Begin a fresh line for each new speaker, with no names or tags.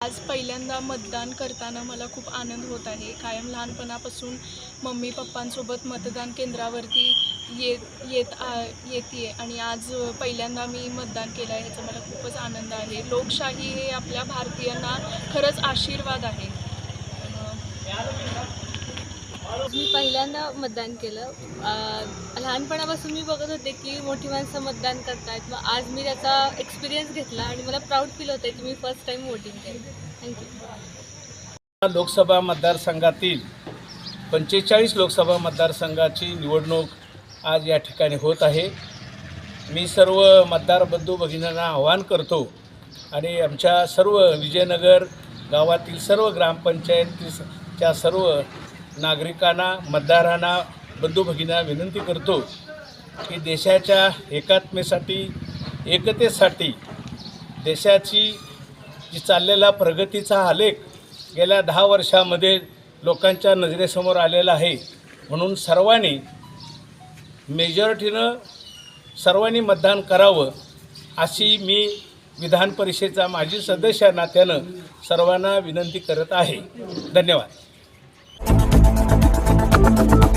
आज पहिल्यांदा मतदान करताना मला खूप आनंद होत आहे. कायम लहानपणापासून मम्मी पप्पांसोबत मतदान केंद्रावरती येत येत येते आणि आज पहिल्यांदा मी मतदान केलं आहे ह्याचा मला खूपच आनंद आहे. लोकशाही हे आपल्या भारतीयांना खरंच आशीर्वाद आहे.
मी पहिल्यांदा मतदान केलं. लहानपणापासून मी बघत होते की मोठी माणसं मतदान करतात मग आज मी त्याचा एक्सपिरियन्स घेतला आणि मला प्राऊड फील आहे की मी फर्स्ट टाईम वोटिंग केलं. थँक्यू
लोकसभा मतदारसंघातील पंचेचाळीस लोकसभा मतदारसंघाची निवडणूक आज या ठिकाणी होत आहे. मी सर्व मतदार बंधू भगिनींना आवाहन करतो आणि आमच्या सर्व विजयनगर गावातील सर्व ग्रामपंचायतीच्या सर्व नागरिकांना मतदारांना बंधू भगिनींना विनंती करतो की देशाच्या एकात्मेसाठी एकतेसाठी देशाची जी चाललेला प्रगतीचा आलेख गेल्या दहा वर्षामध्ये लोकांच्या नजरेसमोर आलेला आहे. म्हणून सर्वांनी मेजॉरिटीनं सर्वांनी मतदान करावं अशी मी विधान परिषदेचा माजी सदस्य नात्यानं सर्वांना विनंती करत आहे. धन्यवाद. Thank you.